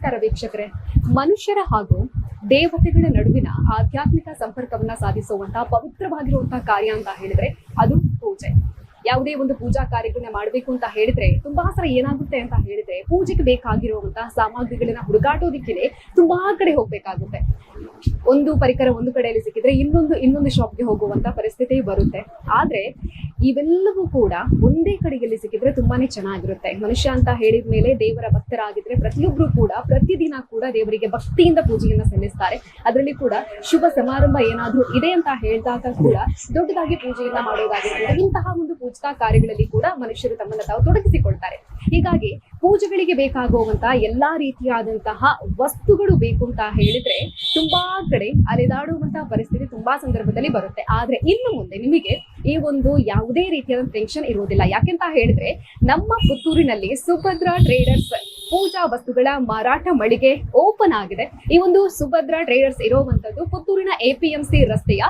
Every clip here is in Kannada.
ನಮಸ್ಕಾರ ವೀಕ್ಷಕರೇ. ಮನುಷ್ಯರ ಹಾಗೂ ದೇವತೆಗಳ ನಡುವಿನ ಆಧ್ಯಾತ್ಮಿಕ ಸಂಪರ್ಕವನ್ನ ಸಾಧಿಸುವಂತಹ ಪವಿತ್ರವಾಗಿರುವಂತಹ ಕಾರ್ಯ ಅಂತ ಹೇಳಿದ್ರೆ ಅದು ಪೂಜೆ. ಯಾವುದೇ ಒಂದು ಪೂಜಾ ಕಾರ್ಯಗಳನ್ನ ಮಾಡಬೇಕು ಅಂತ ಹೇಳಿದ್ರೆ ತುಂಬಾ ಸಲ ಏನಾಗುತ್ತೆ ಅಂತ ಹೇಳಿದ್ರೆ ಪೂಜೆಗೆ ಬೇಕಾಗಿರುವಂತಹ ಸಾಮಗ್ರಿಗಳನ್ನ ಹುಡುಕಾಟೋದಿಕ್ಕೆ ತುಂಬಾ ಕಡೆ ಹೋಗ್ಬೇಕಾಗುತ್ತೆ. ಒಂದು ಪರಿಕರ ಒಂದು ಕಡೆಯಲ್ಲಿ ಸಿಕ್ಕಿದ್ರೆ ಇನ್ನೊಂದು ಇನ್ನೊಂದು ಶಾಪ್ಗೆ ಹೋಗುವಂತ ಪರಿಸ್ಥಿತಿ ಬರುತ್ತೆ. ಆದ್ರೆ ಇವೆಲ್ಲವೂ ಕೂಡ ಒಂದೇ ಕಡೆಯಲ್ಲಿ ಸಿಕ್ಕಿದ್ರೆ ತುಂಬಾನೇ ಚೆನ್ನಾಗಿರುತ್ತೆ. ಮನುಷ್ಯ ಅಂತ ಹೇಳಿದ ಮೇಲೆ ದೇವರ ಭಕ್ತರಾಗಿದ್ರೆ ಪ್ರತಿಯೊಬ್ರು ಕೂಡ ಪ್ರತಿದಿನ ಕೂಡ ದೇವರಿಗೆ ಭಕ್ತಿಯಿಂದ ಪೂಜೆಯನ್ನ ಸಲ್ಲಿಸ್ತಾರೆ. ಅದರಲ್ಲಿ ಕೂಡ ಶುಭ ಸಮಾರಂಭ ಏನಾದ್ರೂ ಇದೆ ಅಂತ ಹೇಳಿದಾಗ ಕೂಡ ದೊಡ್ಡದಾಗಿ ಪೂಜೆಯನ್ನ ಮಾಡೋದಾಗಿರುತ್ತೆ ಇಂತಹ ಒಂದು ಪೂಜಾ ಕಾರ್ಯಗಳಲ್ಲಿ ಕೂಡ ಮನುಷ್ಯರು ತಮ್ಮನ್ನ ತಾವು ತೊಡಗಿಸಿಕೊಳ್ತಾರೆ. ಹೀಗಾಗಿ ಪೂಜೆಗಳಿಗೆ ಬೇಕಾಗುವಂತಹ ಎಲ್ಲಾ ರೀತಿಯಾದಂತಹ ವಸ್ತುಗಳು ಬೇಕು ಅಂತ ಹೇಳಿದ್ರೆ ತುಂಬಾ ಕಡೆ ಅಲೆದಾಡುವಂತಹ ಪರಿಸ್ಥಿತಿ ತುಂಬಾ ಸಂದರ್ಭದಲ್ಲಿ ಬರುತ್ತೆ. ಆದ್ರೆ ಇನ್ನು ಮುಂದೆ ನಿಮಗೆ ಈ ಒಂದು ಯಾವುದೇ ರೀತಿಯಾದ ಟೆನ್ಷನ್ ಇರುವುದಿಲ್ಲ. ಯಾಕೆಂತ ಹೇಳಿದ್ರೆ ನಮ್ಮ ಪುತ್ತೂರಿನಲ್ಲಿ ಸುಭದ್ರಾ ಟ್ರೇಡರ್ಸ್ ಪೂಜಾ ವಸ್ತುಗಳ ಮಾರಾಟ ಮಳಿಗೆ ಓಪನ್ ಆಗಿದೆ. ಈ ಒಂದು ಸುಭದ್ರಾ ಟ್ರೇಡರ್ಸ್ ಇರುವಂತದ್ದು ಪುತ್ತೂರಿನ ಎಪಿಎಂಸಿ ರಸ್ತೆಯ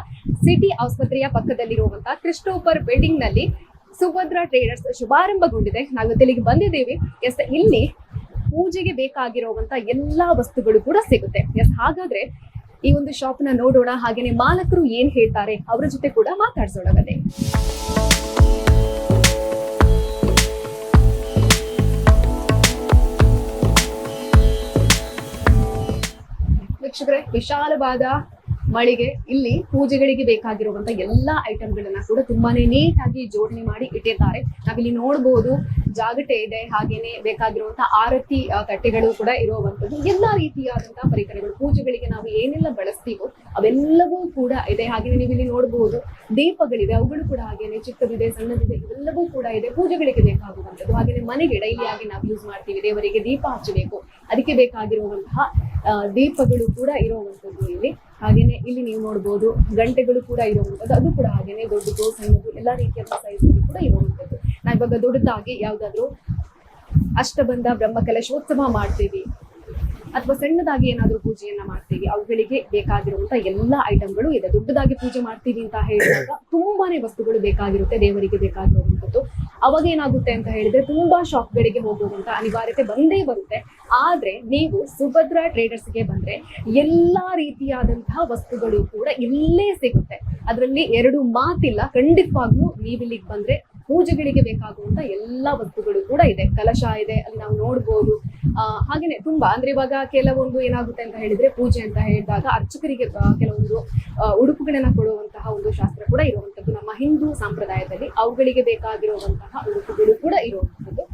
ಸಿಟಿ ಆಸ್ಪತ್ರೆಯ ಪಕ್ಕದಲ್ಲಿರುವಂತಹ ಕ್ರಿಸ್ಟೋಪರ್ ಬಿಲ್ಡಿಂಗ್ನಲ್ಲಿ ಸುಭದ್ರಾ ಟ್ರೇಡರ್ಸ್ ಶುಭಾರಂಭಗೊಂಡಿದೆ. ನಾವು ಇಲ್ಲಿಗೆ ಬಂದಿದ್ದೀವಿ. ಎಸ್ ಇಲ್ಲಿ ಪೂಜೆಗೆ ಬೇಕಾಗಿರುವಂತ ಎಲ್ಲಾ ವಸ್ತುಗಳು ಕೂಡ ಸಿಗುತ್ತೆ. ಎಸ್ ಹಾಗಾದ್ರೆ ಈ ಒಂದು ಶಾಪ್ನ ನೋಡೋಣ ಹಾಗೇನೆ ಮಾಲಕರು ಏನ್ ಹೇಳ್ತಾರೆ ಅವರ ಜೊತೆ ಕೂಡ ಮಾತಾಡ್ಸೋಣ ಬನ್ನಿ ವೀಕ್ಷಕರೇ, ವಿಶಾಲವಾದ ಮಳಿಗೆ, ಇಲ್ಲಿ ಪೂಜೆಗಳಿಗೆ ಬೇಕಾಗಿರುವಂತ ಎಲ್ಲಾ ಐಟಮ್ಗಳನ್ನ ಕೂಡ ತುಂಬಾನೇ ನೀಟಾಗಿ ಜೋಡಣೆ ಮಾಡಿ ಇಟ್ಟಿದ್ದಾರೆ. ನಾವಿಲ್ಲಿ ನೋಡಬಹುದು ಜಾಗಟೆ ಇದೆ, ಹಾಗೇನೆ ಬೇಕಾಗಿರುವಂತಹ ಆರತಿ ಕಟ್ಟೆಗಳು ಕೂಡ ಇರುವಂತದ್ದು ಎಲ್ಲಾ ರೀತಿಯಾದಂತಹ ಪರಿಕರಗಳು, ಪೂಜೆಗಳಿಗೆ ನಾವು ಏನೆಲ್ಲ ಬಳಸ್ತೀವೋ ಅವೆಲ್ಲವೂ ಕೂಡ ಇದೆ. ಹಾಗೇನೆ ನೀವು ಇಲ್ಲಿ ನೋಡಬಹುದು ದೀಪಗಳಿವೆ ಅವುಗಳು ಕೂಡ ಹಾಗೇನೆ ಚಿಕ್ಕದಿದೆ, ಸಣ್ಣದಿದೆ, ಇವೆಲ್ಲವೂ ಕೂಡ ಇದೆ. ಪೂಜೆಗಳಿಗೆ ಬೇಕಾಗುವಂಥದ್ದು. ಹಾಗೇನೆ ಮನೆಗೆ ಡೈಲಿ ಆಗಿ ನಾವು ಯೂಸ್ ಮಾಡ್ತೀವಿ. ದೇವರಿಗೆ ದೀಪ ಹಚ್ಚಬೇಕು. ಅದಕ್ಕೆ ಬೇಕಾಗಿರುವಂತಹ ದೀಪಗಳು ಕೂಡ ಇರುವಂತದ್ದು ಇಲ್ಲಿ. ಹಾಗೇನೆ ಇಲ್ಲಿ ನೀವು ನೋಡ್ಬೋದು, ಗಂಟೆಗಳು ಕೂಡ ಇರುವಂತದ್ದು ಅದು ಕೂಡ ಹಾಗೇನೆ ದೊಡ್ಡದು ಸಣ್ಣದು ಎಲ್ಲಾ ರೀತಿಯ ಸೈಜ್ ಕೂಡ ಇರುವಂತದ್ದು ನಾವು ಇವಾಗ ದೊಡ್ಡದಾಗಿ ಯಾವುದಾದ್ರೂ ಅಷ್ಟಬಂಧ ಬ್ರಹ್ಮ ಕಲಶೋತ್ಸವ ಮಾಡ್ತೀವಿ. ಅಥವಾ ಸಣ್ಣದಾಗಿ ಏನಾದರೂ ಪೂಜೆಯನ್ನ ಮಾಡ್ತೀವಿ. ಅವುಗಳಿಗೆ ಬೇಕಾಗಿರುವಂಥ ಎಲ್ಲಾ ಐಟಮ್ಗಳು ಇದೆ. ದೊಡ್ಡದಾಗಿ ಪೂಜೆ ಮಾಡ್ತೀವಿ ಅಂತ ಹೇಳಿದಾಗ ತುಂಬಾನೇ ವಸ್ತುಗಳು ಬೇಕಾಗಿರುತ್ತೆ ದೇವರಿಗೆ ಬೇಕಾಗಿರುವಂತದ್ದು ಅವಾಗ ಏನಾಗುತ್ತೆ ಅಂತ ಹೇಳಿದ್ರೆ ತುಂಬಾ ಶಾಪ್ಗಳಿಗೆ ಹೋಗುವಂತ ಅನಿವಾರ್ಯತೆ ಬಂದೇ ಬರುತ್ತೆ. ಆದ್ರೆ ನೀವು ಸುಭದ್ರಾ ಟ್ರೇಡರ್ಸ್ಗೆ ಬಂದ್ರೆ ಎಲ್ಲಾ ರೀತಿಯಾದಂತಹ ವಸ್ತುಗಳು ಕೂಡ ಇಲ್ಲೇ ಸಿಗುತ್ತೆ. ಅದರಲ್ಲಿ ಎರಡು ಮಾತಿಲ್ಲ, ಖಂಡಿತವಾಗ್ಲೂ ನೀವಿಲ್ಲಿಗೆ ಬಂದ್ರೆ ಪೂಜೆಗಳಿಗೆ ಬೇಕಾಗುವಂತ ಎಲ್ಲಾ ವಸ್ತುಗಳು ಕೂಡ ಇದೆ. ಕಲಶ ಇದೆ, ಅಲ್ಲಿ ನಾವು ನೋಡ್ಬೋದು. ಹಾಗೇನೆ ತುಂಬಾ, ಅಂದ್ರೆ ಇವಾಗ ಕೆಲವೊಂದು ಏನಾಗುತ್ತೆ ಅಂತ ಹೇಳಿದ್ರೆ ಪೂಜೆ ಅಂತ ಹೇಳಿದಾಗ ಅರ್ಚಕರಿಗೆ ಕೆಲವೊಂದು ಉಡುಪುಗಳನ್ನ ಕೊಡುವಂತಹ ಒಂದು ಶಾಸ್ತ್ರ ಕೂಡ ಇರುವಂತದ್ದು ನಮ್ಮ ಹಿಂದೂ ಸಂಪ್ರದಾಯದಲ್ಲಿ ಅವುಗಳಿಗೆ ಬೇಕಾಗಿರುವಂತಹ ಉಡುಪುಗಳು ಕೂಡ ಇರುವಂತದ್ದು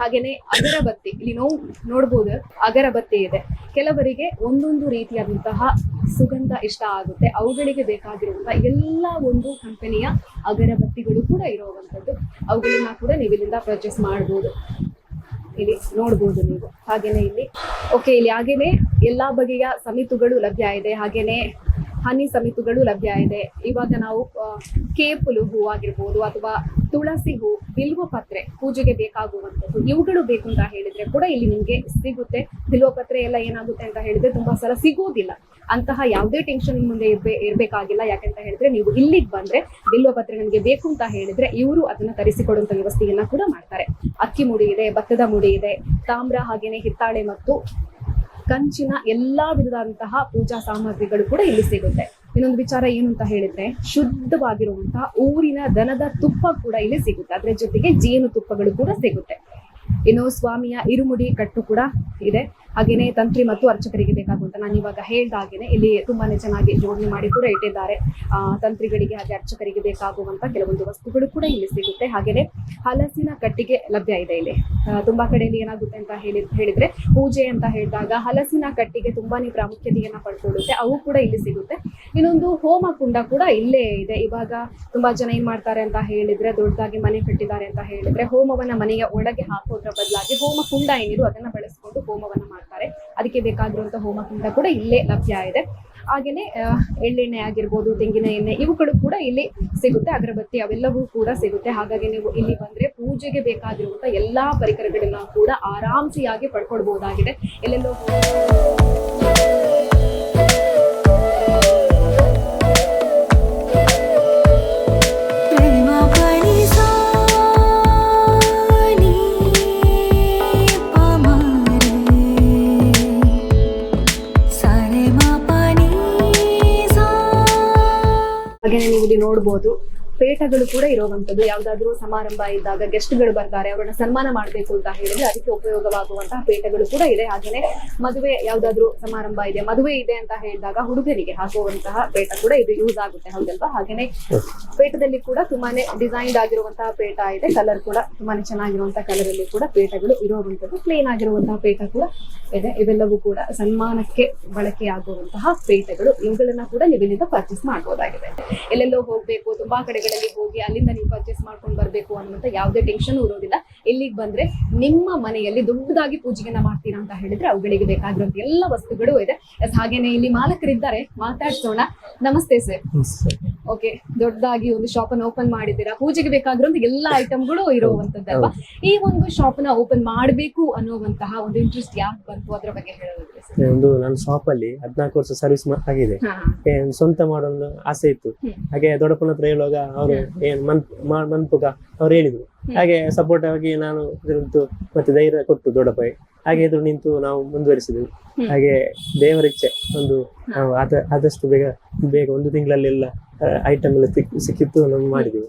ಹಾಗೇನೆ ಅಗರಬತ್ತಿ, ಇಲ್ಲಿ ನಾವು, ನೋಡ್ಬೋದು, ಅಗರಬತ್ತಿ ಇದೆ. ಕೆಲವರಿಗೆ ಒಂದೊಂದು ರೀತಿಯಾದಂತಹ ಸುಗಂಧ ಇಷ್ಟ ಆಗುತ್ತೆ. ಅವುಗಳಿಗೆ ಬೇಕಾಗಿರುವಂತಹ ಎಲ್ಲ ಒಂದು ಕಂಪನಿಯ ಅಗರಬತ್ತಿಗಳು ಕೂಡ ಇರುವಂತದ್ದು ಅವುಗಳನ್ನ ಕೂಡ ನೀವು ಇಲ್ಲಿಂದ ಪರ್ಚೇಸ್ ಮಾಡ್ಬೋದು. ಇಲ್ಲಿ ನೋಡಬಹುದು ನೀವು. ಹಾಗೇನೆ ಇಲ್ಲಿ. ಓಕೆ ಇಲ್ಲಿ ಹಾಗೇನೆ ಎಲ್ಲಾ ಬಗೆಯ ಸಮಿತುಗಳು ಲಭ್ಯ ಇದೆ. ಹಾಗೇನೆ ಹನಿ ಸಮಿತಿಗಳು ಲಭ್ಯ ಇದೆ. ಇವಾಗ ನಾವು ಕೇಪುಲು ಹೂ ಆಗಿರ್ಬೋದು ಅಥವಾ ತುಳಸಿ ಹೂ ಬಿಲ್ವ ಪತ್ರೆ ಪೂಜೆಗೆ ಬೇಕಾಗುವಂಥದ್ದು, ಇವುಗಳು ಬೇಕು ಅಂತ ಹೇಳಿದ್ರೆ ಕೂಡ ಇಲ್ಲಿ ನಿಮಗೆ ಸಿಗುತ್ತೆ. ಬಿಲ್ವ ಪತ್ರೆ ಎಲ್ಲ ಏನಾಗುತ್ತೆ ಅಂತ ಹೇಳಿದ್ರೆ ತುಂಬಾ ಸಲ ಸಿಗೋದಿಲ್ಲ. ಅಂತಹ ಯಾವುದೇ ಟೆನ್ಷನ್ ಮುಂದೆ ಇರ್ಬೇ, ಇರ್ಬೇಕಾಗಿಲ್ಲ. ಯಾಕಂತ ಹೇಳಿದ್ರೆ ನೀವು ಇಲ್ಲಿಗೆ ಬಂದ್ರೆ ಬಿಲ್ವ ಪತ್ರೆ ನನಗೆ ಬೇಕು ಅಂತ ಹೇಳಿದ್ರೆ ಇವರು ಅದನ್ನ ತರಿಸಿಕೊಡುವಂತ ವ್ಯವಸ್ಥೆಯನ್ನ ಕೂಡ ಮಾಡ್ತಾರೆ. ಅಕ್ಕಿ ಮುಡಿ ಇದೆ, ಭತ್ತದ ಮುಡಿ ಇದೆ, ತಾಮ್ರ ಹಾಗೇನೆ ಹಿತ್ತಾಳೆ ಮತ್ತು ಕಂಚಿನ ಎಲ್ಲಾ ವಿಧದಂತಹ ಪೂಜಾ ಸಾಮಗ್ರಿಗಳು ಕೂಡ ಇಲ್ಲಿ ಸಿಗುತ್ತೆ. ಇನ್ನೊಂದು ವಿಚಾರ ಏನು ಅಂತ ಹೇಳಿದ್ರೆ, ಶುದ್ಧವಾಗಿರುವಂತಹ ಊರಿನ ದನದ ತುಪ್ಪ ಕೂಡ ಇಲ್ಲಿ ಸಿಗುತ್ತೆ. ಅದ್ರ ಜೊತೆಗೆ ಜೇನು ತುಪ್ಪಗಳು ಕೂಡ ಸಿಗುತ್ತೆ. ಇನ್ನು ಸ್ವಾಮಿಯ ಇರುಮುಡಿ ಕಟ್ಟು ಕೂಡ ಇದೆ. ಹಾಗೇನೆ ತಂತ್ರಿ ಮತ್ತು ಅರ್ಚಕರಿಗೆ ಬೇಕಾಗುವಂತ ನಾನು ಇವಾಗ ಹೇಳ್ದಾಗೇನೆ ಇಲ್ಲಿ ತುಂಬಾನೇ ಚೆನ್ನಾಗಿ ಜೋಡಣೆ ಮಾಡಿ ಕೂಡ ಇಟ್ಟಿದ್ದಾರೆ. ತಂತ್ರಿಗಳಿಗೆ ಹಾಗೆ ಅರ್ಚಕರಿಗೆ ಬೇಕಾಗುವಂತ ಕೆಲವೊಂದು ವಸ್ತುಗಳು ಕೂಡ ಇಲ್ಲಿ ಸಿಗುತ್ತೆ. ಹಾಗೇನೆ ಹಲಸಿನ ಕಟ್ಟಿಗೆ ಲಭ್ಯ ಇದೆ ಇಲ್ಲಿ. ತುಂಬಾ ಕಡೆಯಲ್ಲಿ ಏನಾಗುತ್ತೆ ಅಂತ ಹೇಳಿ, ಹೇಳಿದ್ರೆ ಪೂಜೆ ಅಂತ ಹೇಳಿದಾಗ ಹಲಸಿನ ಕಟ್ಟಿಗೆ ತುಂಬಾನೇ ಪ್ರಾಮುಖ್ಯತೆಯನ್ನ ಪಡ್ಕೊಳ್ಳುತ್ತೆ. ಅವು ಕೂಡ ಇಲ್ಲಿ ಸಿಗುತ್ತೆ. ಇನ್ನೊಂದು ಹೋಮ ಕುಂಡ ಕೂಡ ಇಲ್ಲೇ ಇದೆ. ಇವಾಗ ತುಂಬಾ ಜನ ಏನ್ ಮಾಡ್ತಾರೆ ಅಂತ ಹೇಳಿದ್ರೆ ದೊಡ್ಡದಾಗಿ ಮನೆ ಕಟ್ಟಿದ್ದಾರೆ ಅಂತ ಹೇಳಿದ್ರೆ ಹೋಮವನ್ನ ಮನೆಯ ಒಳಗೆ ಹಾಕೋದ್ರ ಬದಲಾಗಿ ಹೋಮ ಕುಂಡ ಏನಿದ್ರು ಅದನ್ನ ಬಳಸ್ಕೊಂಡು ಹೋಮವನ್ನ ಮಾಡ್ತಾರೆ. ಅದಕ್ಕೆ ಬೇಕಾಗಿರುವಂಥ ಹೋಮ ಕುಂಡ ಕೂಡ ಇಲ್ಲೇ ಲಭ್ಯ ಇದೆ. ಹಾಗೇನೆ ಎಳ್ಳೆಣ್ಣೆ ಆಗಿರ್ಬೋದು, ತೆಂಗಿನ ಎಣ್ಣೆ, ಇವುಗಳು ಕೂಡ ಇಲ್ಲಿ ಸಿಗುತ್ತೆ. ಅಗರಬತ್ತಿ ಅವೆಲ್ಲವೂ ಕೂಡ ಸಿಗುತ್ತೆ. ಹಾಗಾಗಿ ನೀವು ಇಲ್ಲಿ ಬಂದ್ರೆ ಪೂಜೆಗೆ ಬೇಕಾಗಿರುವಂಥ ಎಲ್ಲಾ ಪರಿಕರಗಳನ್ನ ಕೂಡ ಆರಾಮ್ಸಿಯಾಗಿ ಪಡ್ಕೊಳ್ಬಹುದಾಗಿದೆ ಎಲ್ಲೆಲ್ಲೋ ಹಾಗೆ ನೀವು ಇಲ್ಲಿ ನೋಡ್ಬೋದು. ಪೇಟಗಳು ಕೂಡ ಇರುವಂತದ್ದು ಯಾವ್ದಾದ್ರು ಸಮಾರಂಭ ಇದ್ದಾಗ ಗೆಸ್ಟ್ಗಳು ಬರ್ತಾರೆ, ಅವರನ್ನ ಸನ್ಮಾನ ಮಾಡಬೇಕು ಅಂತ ಹೇಳಿದ್ರೆ ಅದಕ್ಕೆ ಉಪಯೋಗವಾಗುವಂತಹ ಪೇಟಗಳು ಕೂಡ ಇದೆ. ಹಾಗೇನೆ ಮದುವೆ ಯಾವ್ದಾದ್ರು ಸಮಾರಂಭ ಇದೆ, ಮದುವೆ ಇದೆ ಅಂತ ಹೇಳಿದಾಗ ಹುಡುಗರಿಗೆ ಹಾಕುವಂತಹ ಪೇಟ ಕೂಡ ಇದು ಯೂಸ್ ಆಗುತ್ತೆ. ಹೌದಲ್ವಾ? ಹಾಗೇನೆ ಪೇಟದಲ್ಲಿ ಕೂಡ ತುಂಬಾನೇ ಡಿಸೈನ್ಡ್ ಆಗಿರುವಂತಹ ಪೇಟ ಇದೆ. ಕಲರ್ ಕೂಡ ತುಂಬಾನೇ ಚೆನ್ನಾಗಿರುವಂತಹ ಕಲರ್ ಅಲ್ಲಿ ಕೂಡ ಪೇಟಗಳು ಇರುವಂತದ್ದು ಪ್ಲೇನ್ ಆಗಿರುವಂತಹ ಪೇಟ ಕೂಡ ಇದೆ. ಇವೆಲ್ಲವೂ ಕೂಡ ಸನ್ಮಾನಕ್ಕೆ ಬಳಕೆಯಾಗುವಂತಹ ಪೇಟಗಳು ಇವುಗಳನ್ನ ಕೂಡ ನೀವು ಇಲ್ಲಿಂದ ಪರ್ಚೇಸ್ ಮಾಡಬಹುದಾಗಿದೆ ಎಲ್ಲೆಲ್ಲೋ ಹೋಗ್ಬೇಕು, ತುಂಬಾ ಕಡೆಗಳಲ್ಲಿ ಹೋಗಿ ಅಲ್ಲಿಂದ ನೀವು ಪರ್ಚೇಸ್ ಮಾಡ್ಕೊಂಡು ಬರಬೇಕು ಅನ್ನುವಂತ ಯಾವುದೇ ಟೆನ್ಷನ್ ಇರೋದಿಲ್ಲ. ಇಲ್ಲಿಗೆ ಬಂದ್ರೆ ನಿಮ್ಮ ಮನೆಯಲ್ಲಿ ದೊಡ್ಡದಾಗಿ ಪೂಜೆಯನ್ನ ಮಾಡ್ತೀರಾ ಅಂತ ಹೇಳಿದ್ರೆ ಅವುಗಳಿಗೆ ಬೇಕಾಗಿರುವಂತ ಎಲ್ಲ ವಸ್ತುಗಳು ಇದೆ. ಹಾಗೇನೆ ಇಲ್ಲಿ ಮಾಲಕರಿದ್ದಾರೆ. ಮಾತಾಡ್ಸೋಣ. ನಮಸ್ತೆ ಸರ್. ಓಕೆ ದೊಡ್ಡದಾಗಿ ಒಂದು ಶಾಪ್ ಅನ್ನ ಓಪನ್ ಮಾಡಿದ್ದೀರಾ? ಪೂಜೆಗೆ ಬೇಕಾಗಿರೋ ಎಲ್ಲಾ ಐಟಮ್ಗಳು ಇರುವಂತದ್ದಲ್ವಾ ಈ ಒಂದು ಶಾಪ್ನ ಓಪನ್ ಮಾಡಬೇಕು ಅನ್ನುವಂತಹ ಒಂದು ಇಂಟ್ರೆಸ್ಟ್ ಯಾಕೆ ಬಂತು? ಅದ್ರ ಬಗ್ಗೆ ಹೇಳೋದಿದ್ರೆ ಒಂದು ನನ್ನ ಶಾಪ್ ಅಲ್ಲಿ ಹದಿನಾಲ್ಕು ವರ್ಷ ಸರ್ವಿಸ್ ಆಗಿದೆ. ಸ್ವಂತ ಮಾಡೋ ಒಂದು ಆಸೆ ಇತ್ತು. ಹಾಗೆ ದೊಡ್ಡಪ್ಪನ ಹತ್ರ ಹೇಳುವಾಗ ಅವರು ಏನ್ ಮನ್ ಮನ್ಪುಗ ಅವ್ರು ಹೇಳಿದ್ರು. ಹಾಗೆ ಸಪೋರ್ಟ್ ಆಗಿ ನಾನು ನಿಂತು ಮತ್ತೆ ಧೈರ್ಯ ಕೊಟ್ಟು ದೊಡ್ಡಪ್ಪ. ಹಾಗೆ ಇದ್ರು ನಿಂತು ನಾವು ಮುಂದುವರಿಸಿದ್ವಿ. ಹಾಗೆ ದೇವರ ಇಚ್ಛೆ ಒಂದು ನಾವು ಆದಷ್ಟು ಬೇಗ ಬೇಗ ಒಂದು ತಿಂಗಳಲ್ಲೆಲ್ಲ ಐಟಮ್ ಎಲ್ಲ ಸಿಕ್- ಸಿಕ್ಕಿತ್ತು ನಾವು ಮಾಡಿದೀವಿ.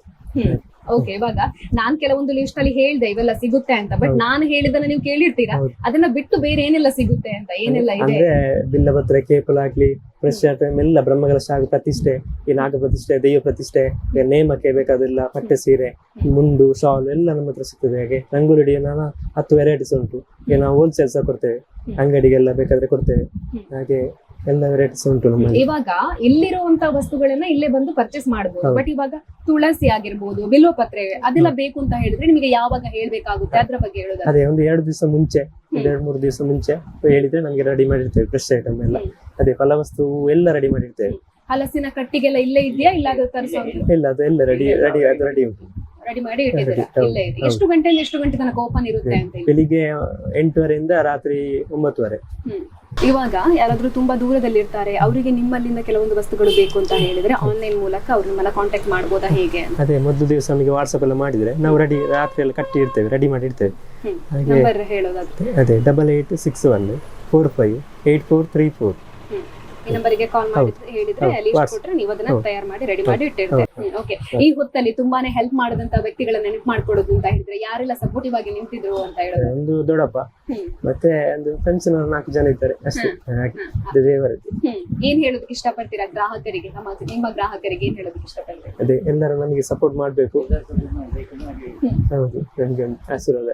ಓಕೆ ಇವಾಗ ನಾನ್ ಕೆಲವೊಂದು ಲಿಸ್ಟ್ ಅಲ್ಲಿ ಹೇಳ್ದೆ ಇವೆಲ್ಲ ಸಿಗುತ್ತೆ ಅಂತ. ಬಟ್. ನಾನು ಹೇಳಿದನ್ನ ನೀವು ಕೇಳಿರ್ತೀರಾ. ಅದನ್ನ ಬಿಟ್ಟು ಬೇರೆ ಏನೆಲ್ಲ ಸಿಗುತ್ತೆ ಅಂತ? ಏನೆಲ್ಲ ಇದೆ? ಅಂದ್ರೆ ಬಿಲ್ಲಭದ್ರ ಕೇಪಲ್ ಆಗ್ಲಿ ಫ್ರೆಶ್ ಎಲ್ಲ ಬ್ರಹ್ಮಗಳ ಹಾಗೂ ಪ್ರತಿಷ್ಠೆ ಈ ನಾಗ ಪ್ರತಿಷ್ಠೆ ದೈವ ಪ್ರತಿಷ್ಠೆ ನೇಮಕ್ಕೆ ಬೇಕಾದೆಲ್ಲ ಪಟ್ಟೆ ಸೀರೆ ಮುಂಡು ಶಾಲ್ ಎಲ್ಲ ನಮ್ಮ ಹತ್ರ ಸಿಗ್ತದೆ. ಹಾಗೆ ರಂಗೋಲಿ ನಾನು ಹತ್ತು ವೆರೈಟೀಸ್ ಉಂಟು. ಈಗ ನಾವು ಹೋಲ್ಸೇಲ್ ಸಹ ಕೊಡ್ತೇವೆ. ಅಂಗಡಿಗೆಲ್ಲ ಬೇಕಾದ್ರೆ ಕೊಡ್ತೇವೆ. ಹಾಗೆ ಎಲ್ಲ ವೆರೈಟೀಸ್ ಉಂಟು ನಮ್ಮಲ್ಲಿ ಇವಾಗ ಇಲ್ಲಿರುವಂತ ವಸ್ತುಗಳನ್ನ ಇಲ್ಲೇ ಬಂದು ಪರ್ಚೇಸ್ ಮಾಡಬಹುದು ಬಟ್ ಇವಾಗ ತುಳಸಿ ಆಗಿರ್ಬೋದು ಬಿಲ್ವಪತ್ರೆ ಅದೆಲ್ಲ ಬೇಕು ಅಂತ ಹೇಳಿದ್ರೆ ನಿಮಗೆ ಯಾವಾಗ ಹೇಳ್ಬೇಕಾಗುತ್ತೆ? ಅದ್ರ ಬಗ್ಗೆ ಹೇಳೋದು ಅದೇ ಒಂದು ಎರಡು ದಿವಸ ಮುಂಚೆ ಎರಡ್ ಎರಡು ಮೂರು ದಿವಸ ಮುಂಚೆ ಹೇಳಿದ್ರೆ ನಮಗೆ ರೆಡಿ ಮಾಡಿರ್ತೇವೆ ಫ್ರೆಶ್ ಐಟಮ್ ಎಲ್ಲ. ಅದೇ ಫಲ ವಸ್ತು ಎಲ್ಲ ರೆಡಿ ಮಾಡಿರ್ತೇವೆ. ಹಲಸಿನ ಕಟ್ಟಿಗೆಲ್ಲ ಇಲ್ಲೇ ಇದೆಯಾ? ಇಲ್ಲ ಅದು ತರಿಸೋದು ಇಲ್ಲ ಅದು ಎಲ್ಲ ರೆಡಿ ರೆಡಿ ಅದು ರೆಡಿ ಉಂಟು. ರೆಡಿ ಮಾಡಿ ಇಟ್ಟಿದ್ದೀರಾ? ಹೌದು, ಇಲ್ಲೇ ಇದೆ ಎಷ್ಟು ಗಂಟೆಯಿಂದ ಎಷ್ಟು ಗಂಟೆ ತನಕ ಓಪನ್ ಇರುತ್ತೆ ಅಂತ ಹೇಳಿ. ಬೆಳಿಗ್ಗೆ ಎಂಟುವರೆಯಿಂದ ರಾತ್ರಿ ಒಂಬತ್ತುವರೆ. ಹ್ಮ್. ಇವಾಗ ಯಾರಾದ್ರೂ ತುಂಬಾ ದೂರದಲ್ಲಿ ಇರ್ತಾರೆ ಅವರಿಗೆ ನಿಮ್ಮಲ್ಲಿಂದ ಕೆಲವೊಂದು ವಸ್ತುಗಳು ಬೇಕು ಅಂತ ಹೇಳಿದ್ರೆ ಆನ್ಲೈನ್ ಮೂಲಕ ಅವ್ರ ನಿಮ್ಮನ್ನ ಕಾಂಟ್ಯಾಕ್ಟ್ ಮಾಡ್ಬೋದಾ ಹೇಗೆ ಅದೇ ಮೊದಲು ದಿವಸ ನಮಗೆ ವಾಟ್ಸಪ್ ಎಲ್ಲ ಮಾಡಿದ್ರೆ ನಾವು ರೆಡಿ ರಾತ್ರಿ ಎಲ್ಲ ಕಟ್ಟಿ ಇರ್ತೇವೆ ರೆಡಿ ಮಾಡಿ ಇರ್ತೇವೆ ಹಾಗೆ ಅದೇ double eight six one four five eight four three four. ಈ ನಂಬರಿಗೆ ಕಾಲ್ ಮಾಡಿದ್ರೆ ಹೇಳಿದ್ರೆ ಲೀಸ್ಟ್ ಕೊಟ್ರೆ ನೀವು ಅದನ್ನ ತಯಾರು ಮಾಡಿ ರೆಡಿ ಮಾಡಿ ಇಟ್ಟಿರ್ತೀರಿ. ಓಕೆ ಈ ಹೊತ್ತಲ್ಲಿ ತುಂಬಾನೇ ಹೆಲ್ಪ್ ಮಾಡಿದಂತ ವ್ಯಕ್ತಿಗಳ ನೆನಪು ಮಾಡ್ಕೊಡೋದು ಅಂತ ಹೇಳಿದ್ರೆ ಯಾರೆಲ್ಲ ಸಪೋರ್ಟಿವ್ ಆಗಿ ನಿಂತಿದ್ರು ಅಂತ ಹೇಳೋದು? ಒಂದು ದೊಡ್ಡಪ್ಪ. ಮತ್ತೆ ಒಂದು ಫ್ರೆಂಡ್ಸ್ ನಾಲ್ಕು ಜನ ಇದ್ದಾರೆ. ಅಷ್ಟೇ. ಏನ್ ಹೇಳೋದಕ್ಕೆ ಇಷ್ಟಪಡ್ತೀರಾ ಗ್ರಾಹಕರಿಗೆ? ನಮ್ಮ ನಿಮ್ಮ ಗ್ರಾಹಕರಿಗೆ ಏನ್ ಹೇಳೋದಕ್ಕೆ ಇಷ್ಟಪಡ್ತೀರಾ? ಅದೇ ಎಲ್ಲರೂ ನಮಗೆ ಸಪೋರ್ಟ್ ಮಾಡಬೇಕು. ಹೌದು ನಮಗೆ ಒಂದು ಆಶೀರ್ವಾದ.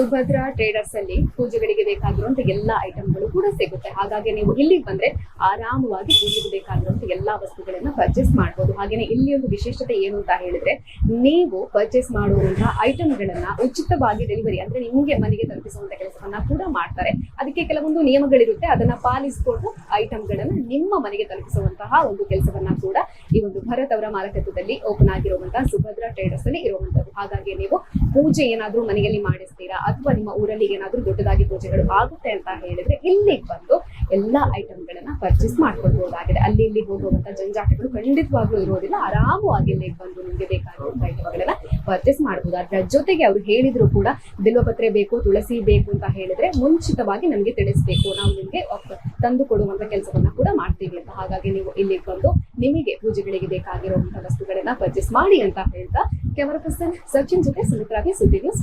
ಸುಭದ್ರಾ ಟ್ರೇಡರ್ಸ್ ಅಲ್ಲಿ ಪೂಜೆಗಳಿಗೆ ಬೇಕಾಗಿರುವಂತ ಎಲ್ಲಾ ಐಟಮ್ಗಳು ಕೂಡ ಸಿಗುತ್ತೆ. ಹಾಗಾಗಿ ನೀವು ಇಲ್ಲಿಗೆ ಬಂದ್ರೆ ಆರಾಮವಾಗಿ ಪೂಜೆಗೆ ಬೇಕಾಗಿರುವಂತ ಎಲ್ಲಾ ವಸ್ತುಗಳನ್ನ ಪರ್ಚೇಸ್ ಮಾಡಬಹುದು ಹಾಗೇನೆ ಇಲ್ಲಿ ಒಂದು ವಿಶೇಷತೆ ಏನು ಅಂತ ಹೇಳಿದ್ರೆ, ನೀವು ಪರ್ಚೇಸ್ ಮಾಡುವಂತಹ ಐಟಮ್ಗಳನ್ನ ಉಚಿತವಾಗಿ ಡೆಲಿವರಿ ಅಂದ್ರೆ ನಿಮ್ಗೆ ಮನೆಗೆ ತಲುಪಿಸುವಂತ ಕೆಲಸವನ್ನ ಕೂಡ ಮಾಡ್ತಾರೆ. ಅದಕ್ಕೆ ಕೆಲವೊಂದು ನಿಯಮಗಳಿರುತ್ತೆ. ಅದನ್ನ ಪಾಲಿಸಿಕೊಂಡು ಐಟಮ್ಗಳನ್ನ ನಿಮ್ಮ ಮನೆಗೆ ತಲುಪಿಸುವಂತಹ ಒಂದು ಕೆಲಸವನ್ನ ಕೂಡ ಈ ಒಂದು ಭರತ್ ಅವರ ಮಾಲಕತ್ವದಲ್ಲಿ ಓಪನ್ ಆಗಿರುವಂತಹ ಸುಭದ್ರಾ ಟ್ರೇಡರ್ಸ್ ಅಲ್ಲಿ ಇರುವಂತದ್ದು. ಹಾಗಾಗಿ ನೀವು ಪೂಜೆ ಏನಾದ್ರೂ ಮನೆಯಲ್ಲಿ ಮಾಡಿಸ್ತೀರಾ ಅಥವಾ ನಿಮ್ಮ ಊರಲ್ಲಿ ಏನಾದರೂ ದೊಡ್ಡದಾಗಿ ಪೂಜೆಗಳು ಆಗುತ್ತೆ ಅಂತ ಹೇಳಿದ್ರೆ ಇಲ್ಲಿಗೆ ಬಂದು ಎಲ್ಲಾ ಐಟಮ್ಗಳನ್ನ ಪರ್ಚೇಸ್ ಮಾಡ್ಕೊಳ್ಬಹುದಾಗಿದೆ ಅಲ್ಲಿ ಇಲ್ಲಿ ಹೋಗುವಂತ ಜಂಜಾಟಗಳು ಖಂಡಿತವಾಗ್ಲೂ ಇರೋದಿಲ್ಲ. ಆರಾಮವಾಗಿ ಇಲ್ಲಿಗೆ ಬಂದು ನಿಮಗೆ ಬೇಕಾಗಿರುವಂತ ಐಟಮ್ಗಳನ್ನ ಪರ್ಚೇಸ್ ಮಾಡಬಹುದು ಅದರ ಜೊತೆಗೆ ಅವ್ರು ಹೇಳಿದ್ರು ಕೂಡ ಬಿಲ್ವಪತ್ರೆ ಬೇಕು, ತುಳಸಿ ಬೇಕು ಅಂತ ಹೇಳಿದ್ರೆ ಮುಂಚಿತವಾಗಿ ನಮಗೆ ತಿಳಿಸ್ಬೇಕು. ನಾವು ನಿಮಗೆ ತಂದು ಕೊಡುವಂತ ಕೆಲಸವನ್ನ ಕೂಡ ಮಾಡ್ತೀವಿ ಅಂತ. ಹಾಗಾಗಿ ನೀವು ಇಲ್ಲಿಗೆ ಬಂದು ನಿಮಗೆ ಪೂಜೆಗಳಿಗೆ ಬೇಕಾಗಿರುವಂತ ವಸ್ತುಗಳನ್ನ ಪರ್ಚೇಸ್ ಮಾಡಿ ಅಂತ ಹೇಳ್ತಾ, ಕ್ಯಾಮರಾ ಪರ್ಸನ್ ಸಚಿನ್ ಜೊತೆ ಸುಮಿತ್ರಾಗಿ ಸುದ್ದಿ ನ್ಯೂಸ್